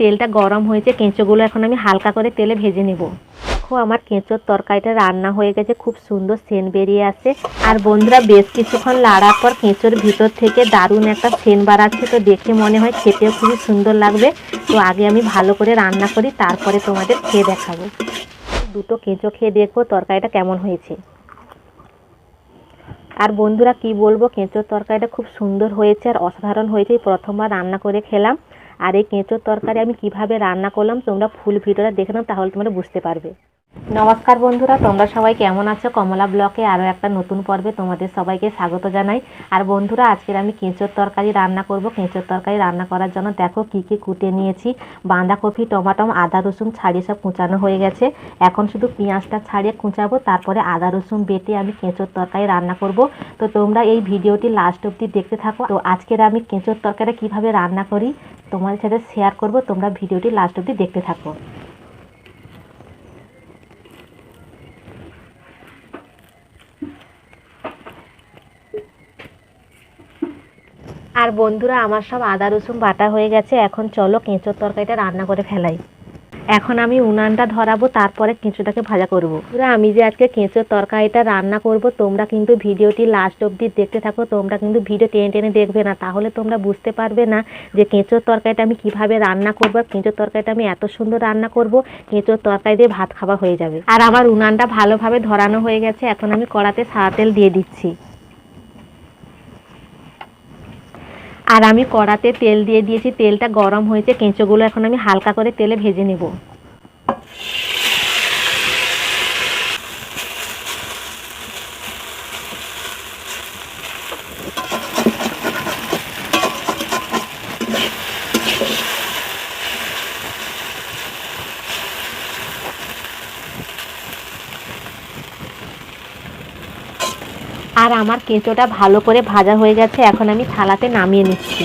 তেলটা গরম হয়েছে, কেঁচোগুলো এখন আমি হালকা করে তেলে ভেজে নেব। দেখো, আমার কেঁচোর তরকারিটা রান্না হয়ে গেছে, খুব সুন্দর সেন্ট বেরিয়ে আসে আর বন্ধুরা, বেশ কিছুক্ষণ লাড়ার পর কেঁচোর ভিতর থেকে দারুণ একটা সেন্ট বাড়াচ্ছে, তো দেখে মনে হয় খেতেও খুবই সুন্দর লাগবে। তো আগে আমি ভালো করে রান্না করি, তারপরে তোমাদের খেয়ে দেখাবো। দুটো কেঁচো খেয়ে দেখব তরকারিটা কেমন হয়েছে। আর বন্ধুরা, কি বলব, কেঁচোর তরকারিটা খুব সুন্দর হয়েছে, আর অসাধারণ হয়েছে। প্রথমবার রান্না করে খেলাম। আর এই কেঁচোর তরকারি আমি কীভাবে রান্না করলাম, তোমরা ফুল ভিডিওটা দেখে নাও, তাহলে তোমরা বুঝতে পারবে। নমস্কার বন্ধুরা, তোমরা সবাই কেমন আছো? কমলা ব্লকে আরও একটা নতুন পর্বে তোমাদের সবাইকে স্বাগত জানাই। আর বন্ধুরা, আজকের আমি কেঁচোর তরকারি রান্না করব। কেঁচোর তরকারি রান্না করার জন্য দেখো কি কি কুটে নিয়েছি। বাঁধাকপি, টমাটম, আদা, রসুন ছাড়িয়ে সব কুচানো হয়ে গেছে। এখন শুধু পেঁয়াজটা ছাড়িয়ে কুচাবো, তারপরে আদা, রসুন বেটে আমি কেঁচোর তরকারি রান্না করব। তো তোমরা এই ভিডিওটি লাস্ট অবধি দেখতে থাকো। তো আজকের আমি কেঁচোর তরকারি কীভাবে রান্না করি তোমাদের সাথে শেয়ার করব, তোমরা ভিডিওটি লাস্ট অবধি দেখতে থাকো। আর বন্ধুরা, আমার সব আদা রসুন বাটা হয়ে গেছে, এখন চলো কেঁচোর তরকারিটা রান্না করে ফেলাই। এখন আমি উনানটা ধরাবো, তারপরে কেঁচোটাকে ভাজা করব। পুরো আমি যে আজকে কেঁচোর তরকারিটা রান্না করব, তোমরা কিন্তু ভিডিওটি লাস্ট অবধি দেখতে থাকো, তোমরা কিন্তু ভিডিও টেনে টেনে দেখবে না। তাহলে তোমরা বুঝতে পারবে না যে কেঁচোর তরকারিটা আমি কীভাবে রান্না করব আর কেঁচোর তরকারিটা আমি এত সুন্দর রান্না করব, কেঁচোর তরকারি দিয়ে ভাত খাওয়া হয়ে যাবে। আর আমার উনানটা ভালোভাবে ধরানো হয়ে গেছে, এখন আমি কড়াতে সাদা তেল দিয়ে দিচ্ছি। আর আমি কড়াতে তেল দিয়ে দিয়েছি, তেলটা গরম হয়েছে, কেঁচোগুলো এখন আমি হালকা করে তেলে ভেজে নেব। আর আমার কেঁচোটা ভালো করে ভাজা হয়ে গেছে, এখন আমি থালাতে নামিয়ে নিচ্ছি।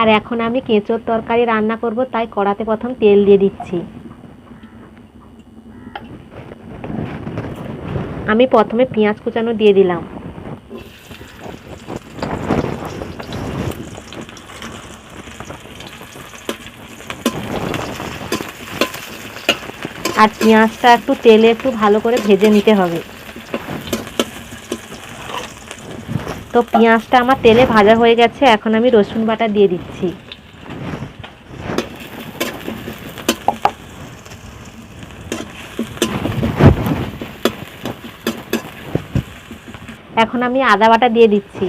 আর এখন আমি কেঁচোর তরকারি রান্না করব, তাই কড়াতে প্রথম তেল দিয়ে দিচ্ছি। আমি প্রথমে পেঁয়াজ কুচানো দিয়ে দিলাম। আর পেঁয়াজটা একটু তেলে একটু ভালো করে ভেজে নিতে হবে। তো পেঁয়াজটা আমার তেলে ভাজা হয়ে গেছে, এখন আমি রসুন বাটা দিয়ে দিচ্ছি। এখন আমি আদা বাটা দিয়ে দিচ্ছি।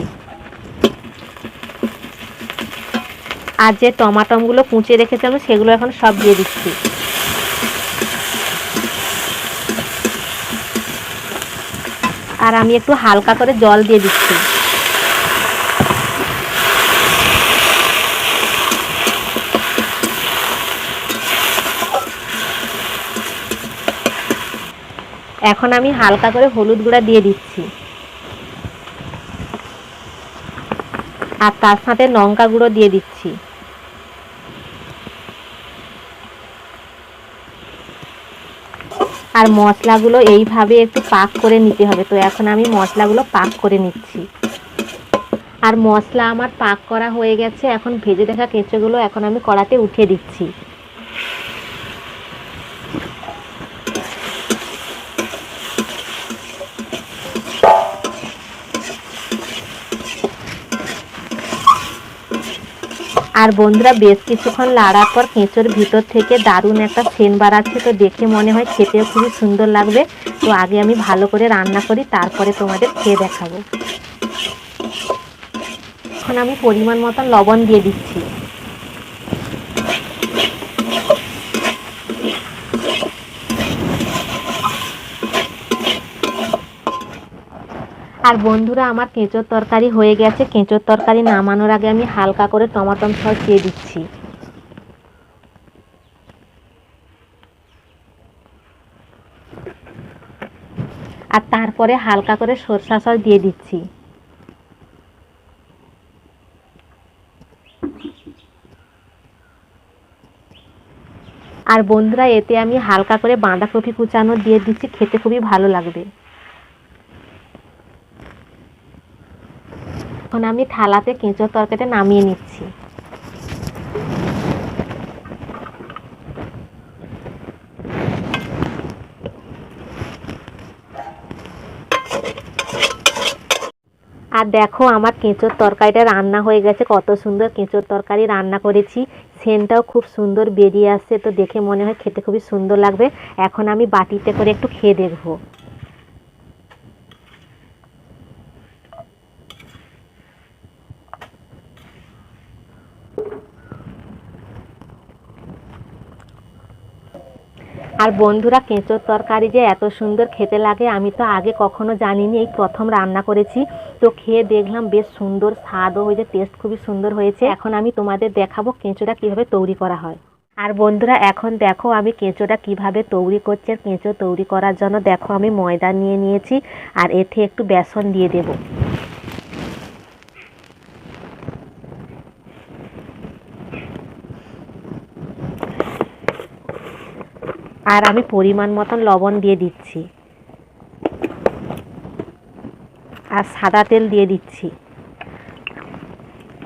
আর যে টমাটমগুলো কুঁচে রেখেছিলাম সেগুলো এখন সব দিয়ে দিচ্ছি। আর আমি একটু হালকা করে জল দিয়ে দিচ্ছি। এখন আমি হালকা করে হলুদ গুঁড়া দিয়ে দিচ্ছি। আর তার সাথে লঙ্কা গুঁড়ো দিয়ে দিচ্ছি। আর মশলাগুলো এইভাবে একটু পাক করে নিতে হবে। তো এখন আমি মশলাগুলো পাক করে নিচ্ছি। আর মশলা আমার পাক করা হয়ে গেছে। এখন ভেজে দেখা কেঁচোগুলো এখন আমি কড়াতে উঠিয়ে দিচ্ছি। আর বন্ধুরা, বেশ কিছুক্ষণ লাড়ার পর কেঁচোর ভিতর থেকে দারুণ একটা সেন বাড়াচ্ছে তো দেখে মনে হয় খেতেও খুবই সুন্দর লাগবে। তো আগে আমি ভালো করে রান্না করি, তারপরে তোমাদের খেয়ে দেখাবো। এখন আমি পরিমাণ মতন লবণ দিয়ে দিচ্ছি। আর বন্ধুরা, আমার কেঁচোর তরকারি হয়ে গেছে। কেঁচোর তরকারি নামানোর আগে আমি হালকা করে টমাটম সস দিয়ে দিচ্ছি। আর তারপরে হালকা করে সরষা সস দিয়ে দিচ্ছি। আর বন্ধুরা, এতে আমি হালকা করে বাঁধাকপি কুচানো দিয়ে দিচ্ছি। খেতে খুবই ভালো লাগবে। এখন আমি থালাতে কেঁচোর তরকারিটা নামিয়ে নিচ্ছি। আর দেখো আমার কেঁচোর তরকারিটা রান্না হয়ে গেছে, কত সুন্দর কেঁচোর তরকারি রান্না করেছি। সেনটাও খুব সুন্দর বেরিয়ে আসছে, তো দেখে মনে হয় খেতে খুবই সুন্দর লাগবে। এখন আমি বাটিতে করে একটু খেয়ে দেখব। আর বন্ধুরা, কেঁচোর তরকারি যে এত সুন্দর খেতে লাগে, আমি তো আগে কখনো জানিনি, এই প্রথম রান্না করেছি। তো খেয়ে দেখলাম বেশ সুন্দর, স্বাদও হয়েছে টেস্ট খুবই সুন্দর হয়েছে। এখন আমি তোমাদের দেখাবো কেঁচোটা কীভাবে তৈরি করা হয়। আর বন্ধুরা, এখন দেখো আমি কেঁচোটা কীভাবে তৈরি করছি, আর কেঁচো তৈরি করার জন্য দেখো আমি ময়দা নিয়ে নিয়েছি, আর এতে একটু বেসন দিয়ে দেবো। আর আমি পরিমাণ মতন লবণ দিয়ে দিচ্ছি। আর সাদা তেল দিয়ে দিচ্ছি।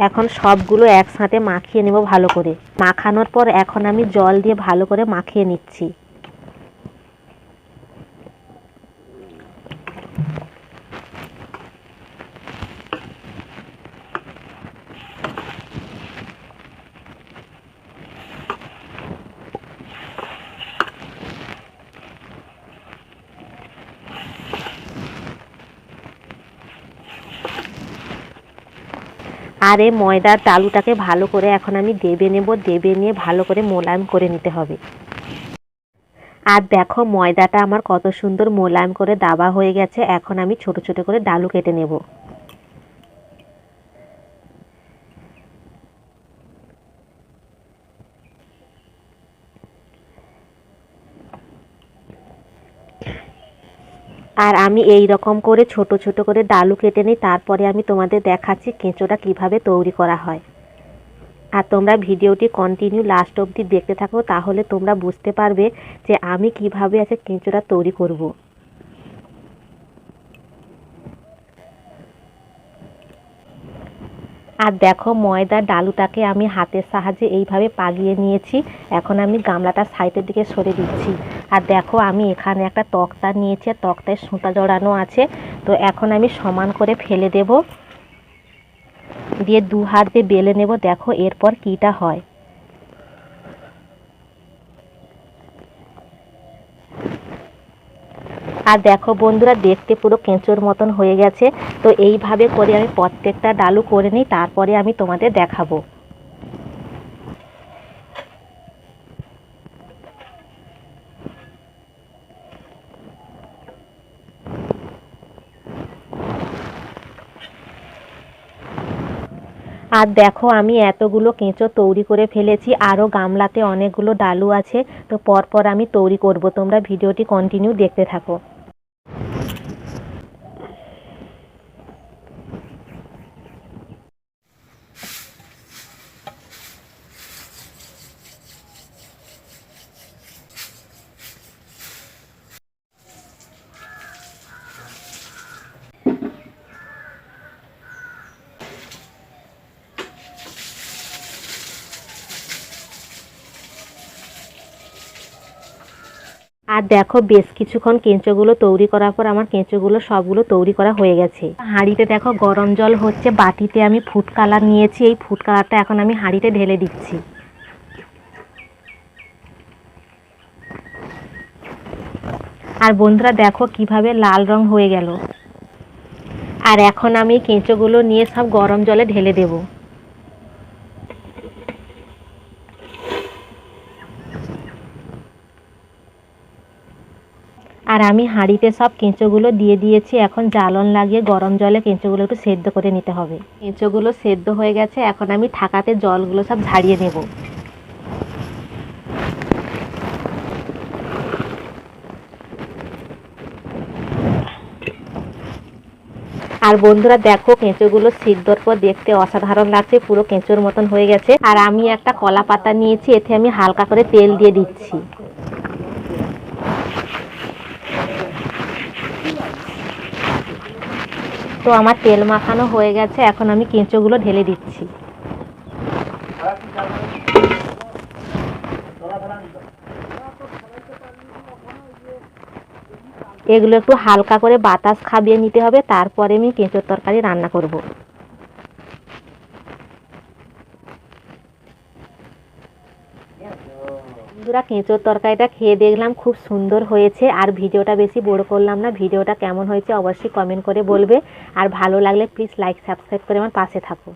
এখন সবগুলো একসাথে মাখিয়ে নেব ভালো করে। মাখানোর পর এখন আমি জল দিয়ে ভালো করে মাখিয়ে নিচ্ছি। আর এই ময়দার তালুটাকে ভালো করে এখন আমি দেবে নেব, দেবে নিয়ে ভালো করে মোলায়েম করে নিতে হবে। আর দেখো ময়দাটা আমার কত সুন্দর মোলায়েম করে দাবা হয়ে গেছে, এখন আমি ছোট ছোট করে ডালু কেটে নেব। আর আমি এই রকম করে ছোট ছোট করে ডালু কেটে নিই, তারপরে আমি তোমাদের দেখাচ্ছি কেঁচোটা কীভাবে তৈরি করা হয়। আর তোমরা ভিডিওটি কন্টিনিউ লাস্ট অবধি দেখতে থাকো, তাহলে তোমরা বুঝতে পারবে যে আমি কীভাবে আছে কেঁচোটা তৈরি করব। আর দেখো ময়দার ডালুটাকে আমি হাতের সাহায্যে এইভাবে পাগিয়ে নিয়েছি। এখন আমি গামলাটা সাইডের দিকে সরে দিচ্ছি। আর দেখো আমি এখানে একটা তক্তা নিয়েছি তক্তায় সুতা জড়ানো আছে। তো এখন আমি সমান করে ফেলে দেব। দিয়ে দু হাত দিয়ে বেলে নেব, দেখো এরপর কীটা হয়। আর দেখো বন্ধুরা, দেখতে পুরো কেঁচোর মতন হয়ে গেছে। তো এইভাবে করে আমি প্রত্যেকটা ডালু করে নিই, তারপরে আমি তোমাদের দেখাবো। আর দেখো, আমি এতগুলো কেঁচো তৈরি করে ফেলেছি আরও গামলাতে অনেকগুলো ডালু আছে, তো পরপর আমি তৈরি করব। তোমরা ভিডিওটি কন্টিনিউ দেখতে থাকো। আর দেখো বেশ কিছুক্ষণ কেঁচোগুলো তৈরি করার পর আমার কেঁচোগুলো সবগুলো তৈরি করা হয়ে গেছে। হাঁড়িতে দেখো গরম জল হচ্ছে, বাটিতে আমি ফুড কালার নিয়েছি, এই ফুড কালারটা এখন আমি হাঁড়িতে ঢেলে দিচ্ছি। আর বন্ধুরা দেখো কীভাবে লাল রং হয়ে গেল। আর এখন আমি কেঁচোগুলো নিয়ে সব গরম জলে ঢেলে দেবো। আর আমি হাঁড়িতে সব কেঁচোগুলো দিয়ে দিয়েছি। এখন জ্বালন লাগিয়ে গরম জলে কেঁচোগুলো একটু সেদ্ধ করে নিতে হবে। কেঁচোগুলো সেদ্ধ হয়ে গেছে, এখন আমি থাকাতে জলগুলো সব ঝাড়িয়ে নেব। আর বন্ধুরা দেখো, কেঁচোগুলো সিদ্ধর পর দেখতে অসাধারণ লাগছে, পুরো কেঁচোর মতন হয়ে গেছে। আর আমি একটা কলা পাতা নিয়েছি, এতে আমি হালকা করে তেল দিয়ে দিচ্ছি। তো আমার তেল মাখানো হয়ে গেছে, এখন আমি কেঁচোগুলো ঢেলে দিচ্ছি। এগুলো একটু হালকা করে বাতাস খাবিয়ে নিতে হবে, তারপরে আমি কেঁচোর তরকারি রান্না করব। বন্ধুরা কেঁচোর তরকারিটা খেয়ে দেখলাম খুব সুন্দর হয়েছে। আর ভিডিওটা বেশি বড় করলাম না, ভিডিওটা কেমন হয়েছে অবশ্যই কমেন্ট করে বলবে। আর ভালো লাগলে প্লিজ লাইক সাবস্ক্রাইব করে আমার পাশে থাকো।